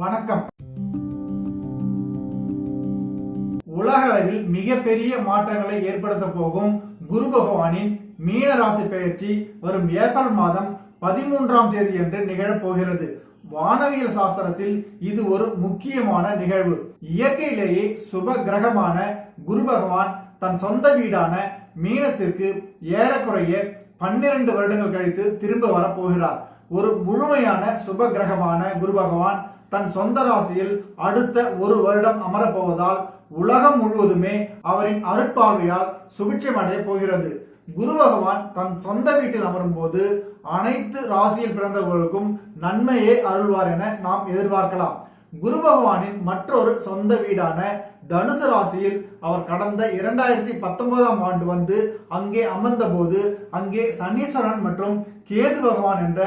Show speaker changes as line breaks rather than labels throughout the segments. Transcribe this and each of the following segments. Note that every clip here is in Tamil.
வணக்கம். உலக அளவில் மிகப்பெரிய மாற்றங்களை ஏற்படுத்த போகும் குரு பகவானின் மீன ராசி பெயர்ச்சி வரும் ஏப்ரல் மாதம் பதிமூன்றாம் தேதி என்று நிகழப் போகிறது. வானவியல் சாஸ்திரத்தில் இது ஒரு முக்கியமான நிகழ்வு. இயற்கையிலேயே சுப கிரகமான குரு பகவான் தன் சொந்த வீடான மீனத்திற்கு ஏறக்குறைய பன்னிரண்டு வருடங்கள் கழித்து திரும்ப வரப்போகிறார் ஒரு முழுமையான சுப கிரகமான குரு பகவான் தன் சொந்த ராசியில் அடுத்த ஒரு வருடம் அமரப்போவதால் உலகம் முழுவதுமே அவரின் அருட்பார்வையால் சுபிட்சம் அடைய போகிறது. குரு பகவான் தன் சொந்த வீட்டில் அமரும் போது அனைத்து ராசியில் பிறந்தவர்களுக்கும் நன்மையே அருள்வார் என நாம் எதிர்பார்க்கலாம். குரு பகவானின் மற்றொரு சொந்த வீடான தனுசு ராசியில் அவர் கடந்த இரண்டாயிரத்தி பத்தொன்பதாம் ஆண்டு வந்து அங்கே அமர்ந்த போது அங்கே சனீஸ்வரன் மற்றும் கேது பகவான் என்ற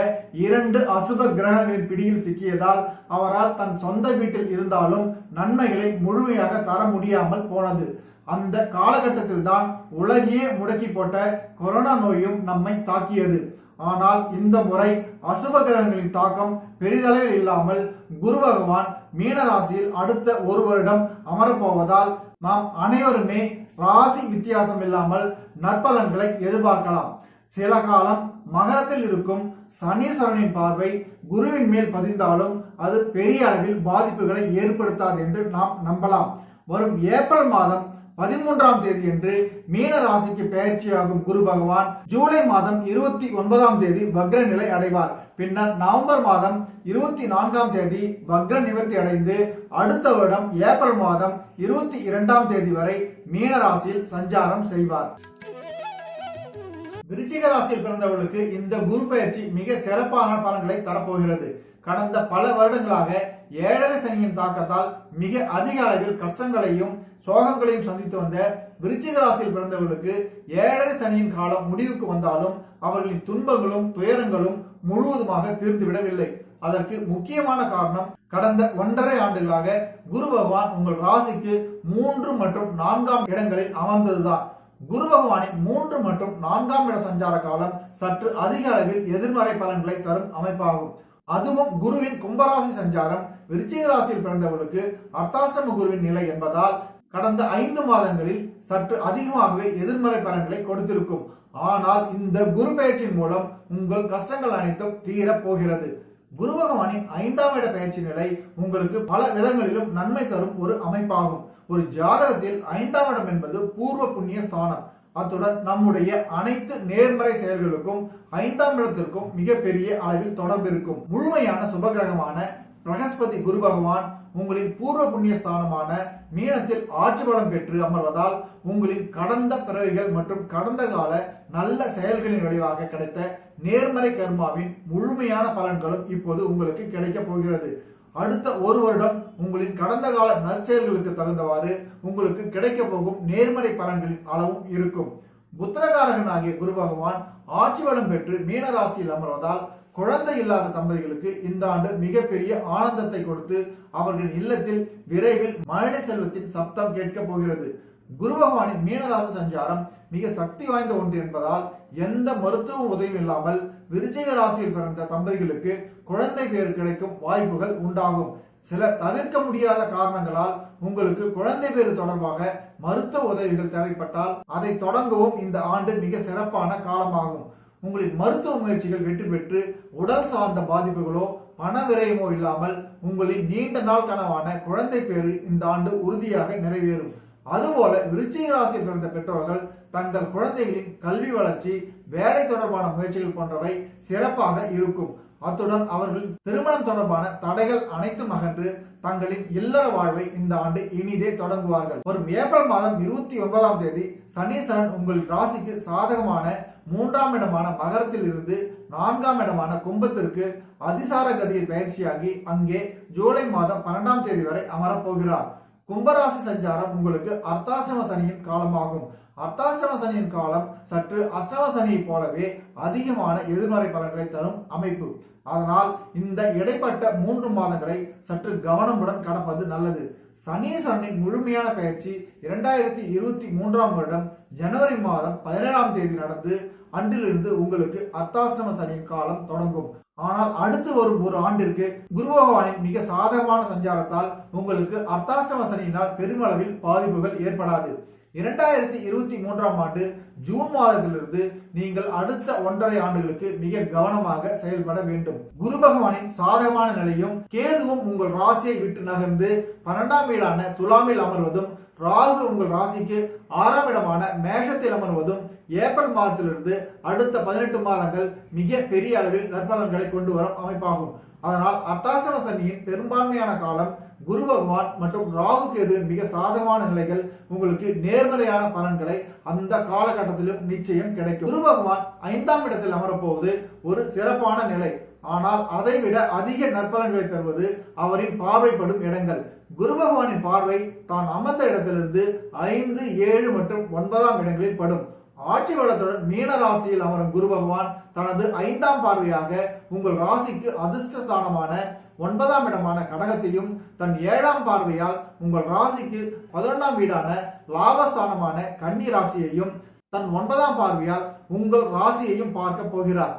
இரண்டு அசுப கிரகங்களின் பிடியில் சிக்கியதால் அவரால் தன் சொந்த வீட்டில் இருந்தாலும் நன்மைகளை முழுமையாக தர முடியாமல் போனது. அந்த காலகட்டத்தில் தான் உலகையே முடக்கி போட்ட கொரோனா நோயும் நம்மை தாக்கியது. ஆனால் இந்த முறை அசுப கிரகங்களின் தாக்கம் பெரிதளவில் இல்லாமல் குரு பகவான் மீன ராசியில் அடுத்த ஒரு வருடம் அமரப்போவதால் நாம் அனைவருமே ராசி வித்தியாசம் இல்லாமல் நற்பலன்களை எதிர்பார்க்கலாம். சில காலம் மகரத்தில் இருக்கும் சனீஸ்வரனின் பார்வை குருவின் மேல் பதிந்தாலும் அது பெரிய அளவில் பாதிப்புகளை ஏற்படுத்தாது என்று நாம் நம்பலாம். வரும் ஏப்ரல் மாதம் பதிமூன்றாம் தேதி என்று மீன ராசிக்கு பயிற்சியாகும் குரு பகவான் ஜூலை மாதம் இருபத்தி ஒன்பதாம் தேதி வக்ர நிலை அடைவார். பின்னர் நவம்பர் மாதம் இருபத்தி நான்காம் தேதி வக்ர நிவர்த்தி அடைந்து அடுத்த வருடம் ஏப்ரல் மாதம் இருபத்தி இரண்டாம் தேதி வரை மீன ராசியில் சஞ்சாரம் செய்வார். விருச்சிக ராசியில் பிறந்தவர்களுக்கு இந்த குரு பயிற்சி மிக சிறப்பான பலன்களை தரப்போகிறது. கடந்த பல வருடங்களாக ஏழரை சனியின் தாக்கத்தால் மிக அதிக அளவில் கஷ்டங்களையும் சோகங்களையும் சந்தித்து வந்த விருச்சிக ராசியில் பிறந்தவர்களுக்கு ஏழரை சனியின் காலம் முடிவுக்கு வந்தாலும் அவர்களின் துன்பங்களும் துயரங்களும் முழுவதுமாக தீர்ந்துவிடவில்லை. அதற்கு முக்கியமான காரணம் கடந்த ஒன்றரை ஆண்டுகளாக குரு பகவான் உங்கள் ராசிக்கு மூன்று மற்றும் நான்காம் இடங்களில் அமர்ந்ததுதான். குரு பகவானின் மூன்று மற்றும் நான்காம் இட சஞ்சார காலம் சற்று அதிக அளவில் எதிர்மறை பலன்களை தரும் அமைப்பாகும். அதுவும் குருவின் கும்பராசி சஞ்சாரம் விருச்சிக ராசியில் பிறந்தவர்களுக்கு அர்த்தாசிரம குருவின் நிலை என்பதால் கடந்த ஐந்து மாதங்களில் சற்று அதிகமாகவே எதிர்மறை பலன்களை கொடுத்திருக்கும். ஆனால் இந்த குரு பயிற்சியின் மூலம் உங்கள் கஷ்டங்கள் அனைத்தும் தீரப் போகிறது. குரு பகவானின் ஐந்தாம் இட பயிற்சி நிலை உங்களுக்கு பல விதங்களிலும் நன்மை தரும் ஒரு அமைப்பாகும். ஒரு ஜாதகத்தில் ஐந்தாம் இடம் என்பது பூர்வ புண்ணிய ஸ்தானம். அத்துடன் நம்முடைய அனைத்து நேர்மறை செயல்களுக்கும் ஐந்தாம் இடத்திற்கும் மிகப்பெரிய அளவில் தொடர்பு இருக்கும். முழுமையான சுபகிரகமான பிரகஸ்பதி குரு பகவான் உங்களின் பூர்வ புண்ணிய ஸ்தானமான மீனத்தில் ஆட்சி பலம் பெற்று அமர்வதால் உங்களின் கடந்த பிறவிகள் மற்றும் கடந்த கால நல்ல செயல்களின் விளைவாக கிடைத்த நேர்மறை கர்மாவின் முழுமையான பலன்களும் இப்போது உங்களுக்கு கிடைக்கப் போகிறது. அடுத்த ஒரு வருடம் உங்களின் கடந்த கால நற்செயல்களுக்கு தகுந்தவாறு உங்களுக்கு கிடைக்க போகும் நேர்மறை பலன்களின் அளவும் இருக்கும். புத்திரகாரகனாகிய குரு பகவான் ஆட்சி வளம் பெற்று மீன ராசியில் அமர்வதால் குழந்தை இல்லாத தம்பதிகளுக்கு இந்த ஆண்டு மிகப்பெரிய ஆனந்தத்தை கொடுத்து அவர்களின் இல்லத்தில் விரைவில் மழை செல்வத்தின் சப்தம் கேட்கப் போகிறது. குரு பகவானின் மீனராசி சஞ்சாரம் மிக சக்தி வாய்ந்த ஒன்று என்பதால் எந்த மருத்துவ உதவியும் இல்லாமல் விருச்சிக ராசியில் பிறந்த தம்பதிகளுக்கு குழந்தை பேர் கிடைக்கும் வாய்ப்புகள் உண்டாகும். சில தவிர்க்க முடியாத காரணங்களால் உங்களுக்கு குழந்தை பேர் தொடர்பாக மருத்துவ உதவிகள் தேவைப்பட்டால் அதை தொடங்கவும் இந்த ஆண்டு மிக சிறப்பான காலமாகும். உங்களின் மருத்துவ முயற்சிகள் வெற்றி பெற்று உடல் சார்ந்த பாதிப்புகளோ பண விரயமோ இல்லாமல் உங்களின் நீண்ட நாள் கனவான குழந்தை பேர் இந்த ஆண்டு உறுதியாக நிறைவேறும். அதுபோல விருச்சிக ராசி பிறந்த பெற்றோர்கள் தங்கள் குழந்தைகளின் கல்வி வளர்ச்சி வேலை தொடர்பான முயற்சிகள் போன்றவை சிறப்பாக இருக்கும். அத்துடன் அவர்கள் திருமணம் தொடர்பான தடைகள் அனைத்தும் அகன்று தங்களின் இல்லற வாழ்வை இந்த ஆண்டு இனிதே தொடங்குவார்கள். வரும் ஏப்ரல் மாதம் இருபத்தி ஒன்பதாம் தேதி சனீசரன் உங்கள் ராசிக்கு சாதகமான மூன்றாம் இடமான மகரத்தில் இருந்து நான்காம் இடமான கும்பத்திற்கு அதிசார கதியில் பயிற்சியாகி அங்கே ஜூலை மாதம் பன்னெண்டாம் தேதி வரை அமரப்போகிறார் கும்பராசி சஞ்சாரம் உங்களுக்கு அர்த்தாசிரம சனியின் காலமாகும். அர்த்தாஷ்டம சனியின் காலம் சற்று அஷ்டம சனியை போலவே அதிகமான எதிர்மறை பலன்களை தரும் அமைப்பு. அதனால் இந்த இடைப்பட்ட மூன்று மாதங்களை சற்று கவனமுடன் கடப்பது நல்லது. சனீஸ்வரனின் முழுமையான பயிற்சி இரண்டாயிரத்தி இருபத்தி மூன்றாம் வருடம் ஜனவரி மாதம் பதினேழாம் தேதி நடந்து அன்றிலிருந்து உங்களுக்கு அர்த்தாசிரம சனியின் காலம் தொடங்கும். ஆனால் அடுத்து வரும் ஒரு ஆண்டிற்கு குரு பகவானின் மிக சாதகமான சஞ்சாரத்தால் உங்களுக்கு அர்த்தாஷ்டம சனியினால் பெருமளவில் பாதிப்புகள் ஏற்படாது. இரண்டாயிரத்தி இருபத்தி மூன்றாம் ஆண்டு ஜூன் மாதத்திலிருந்து நீங்கள் அடுத்த ஒன்றரை ஆண்டுகளுக்கு மிக கவனமாக செயல்பட வேண்டும். குரு பகவானின் சாதகமான நிலையும் கேதுவும் உங்கள் ராசியை விட்டு நகர்ந்து பன்னெண்டாம் வீடான துலாமில் அமர்வதும் ராகு உங்கள் ராசிக்கு ஆறாம் இடமான மேஷத்தில் அமர்வதும் ஏப்ரல் மாதத்திலிருந்து அடுத்த பதினெட்டு மாதங்கள் மிக பெரிய அளவில் நற்பலன்களை கொண்டு வரும் அமைப்பாகும். அதனால் அத்தாசிரம சனியின் பெரும்பான்மையான காலம் குரு பகவான் மற்றும் ராகு கேதுவின் மிக சாதகமான நிலைகள் உங்களுக்கு நேர்மறையான பலன்களை அந்த காலகட்டத்திலும் நிச்சயம் கிடைக்கும். குரு பகவான் ஐந்தாம் இடத்தில் அமரப்போவது ஒரு சிறப்பான நிலை. ஆனால் அதைவிட அதிக நற்பலன்களை தருவது அவரின் பார்வைப்படும் இடங்கள். குரு பகவானின் பார்வை தான் அமர்ந்த இடத்திலிருந்து ஐந்து ஏழு மற்றும் ஒன்பதாம் இடங்களில் படும். ஆட்சி வளத்துடன் மீன ராசியில் அமரும் குரு பகவான் தனது ஐந்தாம் பார்வையாக உங்கள் ராசிக்கு அதிர்ஷ்டஸ்தானமான ஒன்பதாம் இடமான கடகத்தையும் தன் ஏழாம் பார்வையால் உங்கள் ராசிக்கு பதினொன்றாம் வீடான லாபஸ்தானமான கன்னி ராசியையும் தன் ஒன்பதாம் பார்வையால் உங்கள் ராசியையும் பார்க்க போகிறார்.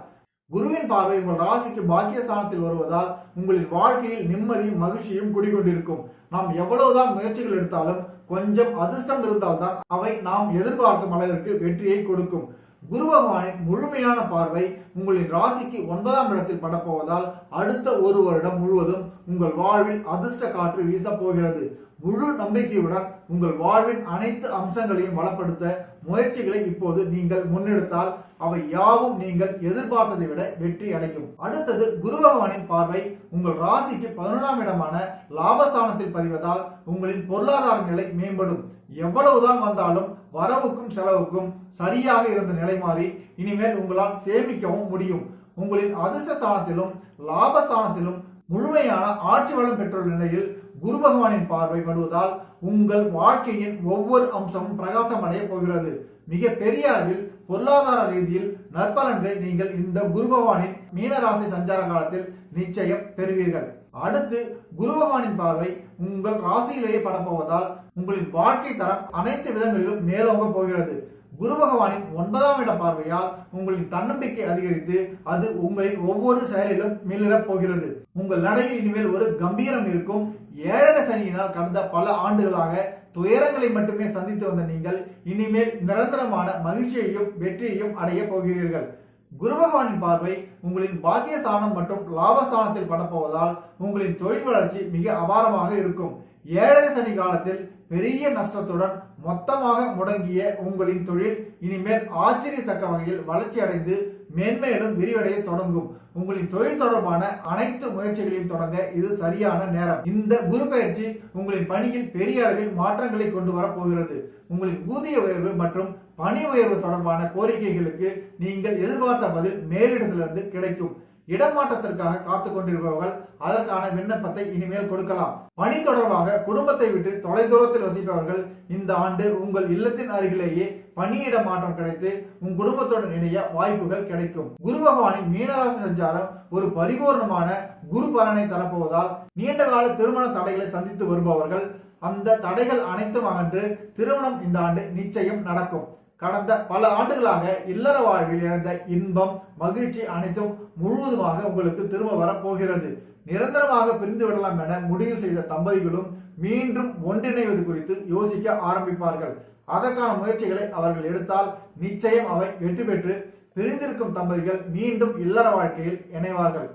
குருவின் பார்வை உங்கள் ராசிக்கு பாக்கியஸ்தானத்தில் வருவதால் உங்களின் வாழ்க்கையில் நிம்மதியும் மகிழ்ச்சியும் குடிகொண்டிருக்கும். நாம் எவ்வளவுதான் முயற்சிகள் எடுத்தாலும் கொஞ்சம் அதிர்ஷ்டம் இருந்தால்தான் அவை நாம் எதிர்பார்க்கும் அளவிற்கு வெற்றியை கொடுக்கும். குரு பகவானின் முழுமையான பார்வை உங்களின் ராசிக்கு ஒன்பதாம் இடத்தில் படப்போவதால் அடுத்த ஒரு வருடம் முழுவதும் உங்கள் வாழ்வில் அதிர்ஷ்ட காற்று வீசப் போகிறது. முழு நம்பிக்கையுடன் உங்கள் வாழ்வின் அனைத்து அம்சங்களையும் வளப்படுத்த முயற்சிகளை இப்போது நீங்கள் முன்னெடுத்தால் அவை யாவும் நீங்கள் எதிர்பார்த்ததை விட வெற்றி அடையும். அடுத்தது குரு பகவானின் பார்வை உங்கள் ராசிக்கு பதினொன்றாம் இடமான லாபஸ்தானத்தில் பதிவதால் உங்களின் பொருளாதார நிலை மேம்படும். எவ்வளவுதான் வந்தாலும் வரவுக்கும் செலவுக்கும் சரியாக இருந்த நிலை மாறி இனிமேல் உங்களால் சேமிக்கவும் முடியும். உங்களின் அதிர்ஷ்டஸ்தானத்திலும் லாபஸ்தானத்திலும் முழுமையான ஆட்சி வளம் பெற்றுள்ள நிலையில் குரு பகவானின் பார்வை படுவதால் உங்கள் வாழ்க்கையின் ஒவ்வொரு அம்சமும் பிரகாசம் அடைய போகிறது. மிக பெரிய அளவில் பொருளாதார ரீதியில் நற்பலன்களை நீங்கள் இந்த குரு பகவானின் மீனராசி சஞ்சார காலத்தில் நிச்சயம் பெறுவீர்கள். அடுத்து குரு பகவானின் பார்வை உங்கள் ராசியிலேயே படப்போவதால் உங்களின் வாழ்க்கை தரம் அனைத்து விதங்களிலும் மேலோங்க போகிறது. குரு பகவானின் ஒன்பதாம் இட பார்வையால் உங்களின் தன்னம்பிக்கை அதிகரித்து அது உங்களின் ஒவ்வொரு செயலிலும் மிளிரப் போகிறது. உங்கள் நடையில் இனிமேல் ஒரு கம்பீரம் இருக்கும். ஏழரை சனியினால் கடந்த பல ஆண்டுகளாக துயரங்களை மட்டுமே சந்தித்து வந்த நீங்கள் இனிமேல் நிரந்தரமான மகிழ்ச்சியையும் வெற்றியையும் அடைய போகிறீர்கள். குரு பகவானின் பார்வை உங்களின் பாக்கியஸ்தானம் மற்றும் லாபஸ்தானத்தில் படப்போவதால் உங்களின் தொழில் வளர்ச்சி மிக அபாரமாக இருக்கும். ஏழரை சனி காலத்தில் பெரிய நஷ்டத்துடன் மொத்தமாக முடங்கிய உங்களின் தொழில் இனிமேல் ஆச்சரியத்தக்க வகையில் வளர்ச்சி அடைந்து மேன்மேலும் விரிவடைய தொடங்கும். உங்களின் தொழில் தொடர்பான அனைத்து முயற்சிகளையும் தொடங்க இது சரியான நேரம். இந்த குரு பயிற்சி உங்களின் பணியில் பெரிய அளவில் மாற்றங்களை கொண்டு வரப் போகிறது. உங்களின் ஊதிய உயர்வு மற்றும் பணி உயர்வு தொடர்பான கோரிக்கைகளுக்கு நீங்கள் எதிர்பார்த்த பதில் மேலிடத்திலிருந்து கிடைக்கும். இடமாற்றத்திற்காக காத்து கொண்டிருப்பவர்கள் அதற்கான விண்ணப்பத்தை இனிமேல் கொடுக்கலாம். பணி தொடர்பாக குடும்பத்தை விட்டு தொலைதூரத்தில் வசிப்பவர்கள் இந்த ஆண்டு உங்கள் இல்லத்தின் அருகிலேயே பணியிட மாற்றம் கிடைத்து உன் குடும்பத்துடன் இணைய வாய்ப்புகள் கிடைக்கும். குரு பகவானின் மீனராசி சஞ்சாரம் ஒரு பரிபூர்ணமான குரு பலனை தரப்போவதால் நீண்ட கால திருமண தடைகளை சந்தித்து வருபவர்கள் அந்த தடைகள் அனைத்தும் அகன்று திருமணம் இந்த ஆண்டு நிச்சயம் நடக்கும். கடந்த பல ஆண்டுகளாக இல்லற வாழ்வில் இழந்த இன்பம் மகிழ்ச்சி அனைத்தும் முழுவதுமாக உங்களுக்கு திரும்ப வரப்போகிறது. நிரந்தரமாக பிரிந்து விடலாம் என முடிவு செய்த தம்பதிகளும் மீண்டும் ஒன்றிணைவது குறித்து யோசிக்க ஆரம்பிப்பார்கள். அதற்கான முயற்சிகளை அவர்கள் எடுத்தால் நிச்சயம் அவை வெற்றி பெற்று பிரிந்திருக்கும் தம்பதிகள் மீண்டும் இல்லற வாழ்க்கையில் இணைவார்கள்.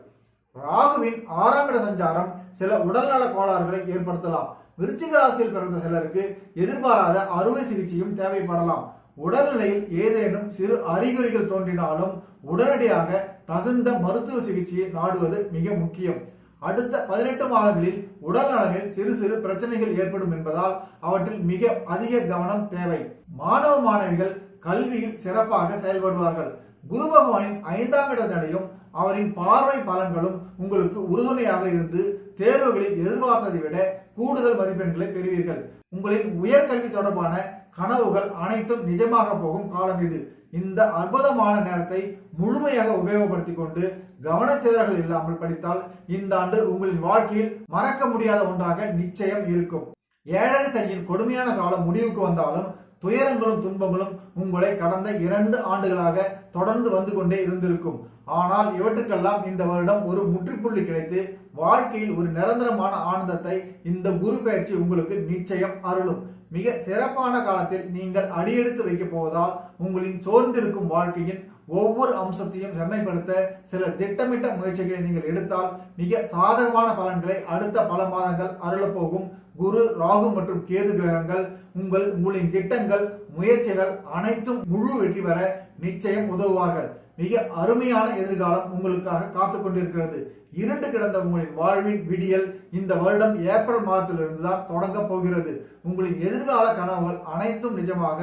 ராகுவின் ஆறாம் இட சஞ்சாரம் சில உடல்நல கோளாறுகளை ஏற்படுத்தலாம். விருச்சிக ராசியில் பிறந்த சிலருக்கு எதிர்பாராத அறுவை சிகிச்சையும் தேவைப்படலாம். உடல்நிலையில் ஏதேனும் சிறு அறிகுறிகள் தோன்றினாலும் உடனடியாக தகுந்த மருத்துவ சிகிச்சையை நாடுவது மிக முக்கியம். அடுத்த பதினெட்டு மாதங்களில் உடல் நலனில் சிறு சிறு பிரச்சனைகள் ஏற்படும் என்பதால் அவற்றில் மிக அதிக கவனம் தேவை. மாணவ மாணவிகள் கல்வியில் சிறப்பாக செயல்படுவார்கள். குரு பகவானின் ஐந்தாம் இட நிலையும் அவரின் பார்வை பலன்களும் உங்களுக்கு உறுதுணையாக இருந்து தேர்வுகளில் எதிர்பார்த்ததை விட கூடுதல் மதிப்பெண்களை பெறுவீர்கள். உங்களின் உயர்கல்வி தொடர்பான கனவுகள் அனைத்தும் நிஜமாக போகும் காலம் இது. இந்த அற்புதமான நேரத்தை முழுமையாக உபயோகப்படுத்திக் கொண்டு கவனச்சிதறல்கள் இல்லாமல் படித்தால் இந்த ஆண்டு உங்களின் வாழ்க்கையில் மறக்க முடியாத ஒன்றாக நிச்சயம் இருக்கும். ஏழரை சனியின் கொடுமையான காலம் முடிவுக்கு வந்தாலும் துயரங்களும் துன்பங்களும் உங்களை கடந்த இரண்டு ஆண்டுகளாக தொடர்ந்து வந்து கொண்டே இருந்திருக்கும். ஆனால் இவற்றுக்கெல்லாம் இந்த வருடம் ஒரு முற்றுப்புள்ளி கிடைத்து வாழ்க்கையில் ஒரு நிரந்தரமான ஆனந்தத்தை இந்த குரு பயிற்சி உங்களுக்கு நிச்சயம் அருளும். மிக சிறப்பான காலத்தில் நீங்கள் அடியெடுத்து வைக்கப் போவதால் உங்களின் சோர்ந்திருக்கும் வாழ்க்கையின் ஒவ்வொரு அம்சத்தையும் செம்மைப்படுத்த சில திட்டமிட்ட முயற்சிகளை நீங்கள் எடுத்தால் மிக சாதகமான பலன்களை அடுத்த பல மாதங்கள் அருளப்போகும் குரு ராகு மற்றும் கேது கிரகங்கள் உங்கள் உங்களின் திட்டங்கள் முயற்சிகள் அனைத்தும் முழு வெற்றி பெற நிச்சயம் உதவுவார்கள். மிக அருமையான எதிர்காலம் உங்களுக்காக காத்து கொண்டிருக்கிறது. இருண்டு கிடந்த உங்களின் வாழ்வின் விடியல் இந்த வருடம் ஏப்ரல் மாதத்திலிருந்து தான் தொடங்க போகிறது. உங்களின் எதிர்கால கனவுகள் அனைத்தும் நிஜமாக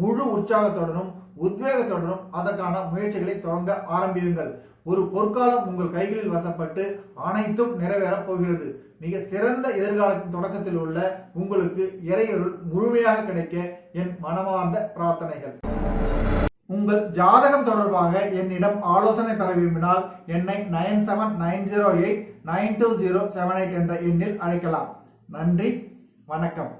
முழு உற்சாகத்துடனும் உத்வேகத்துடனும் அதற்கான முயற்சிகளை தொடங்க ஆரம்பியுங்கள். ஒரு பொற்காலம் உங்கள் கைகளில் வசப்பட்டு அனைத்தும் நிறைவேறப் போகிறது. மிக சிறந்த எதிர்காலத்தின் தொடக்கத்தில் உள்ள உங்களுக்கு இறையொருள் முழுமையாக கிடைக்க என் மனமார்ந்த பிரார்த்தனைகள். உங்கள் ஜாதகம் தொடர்பாக என்னிடம் ஆலோசனை பெற விரும்பினால் என்னை nine seven nine zero eight nine two zero seven eight என்ற எண்ணில் அழைக்கலாம். நன்றி வணக்கம்.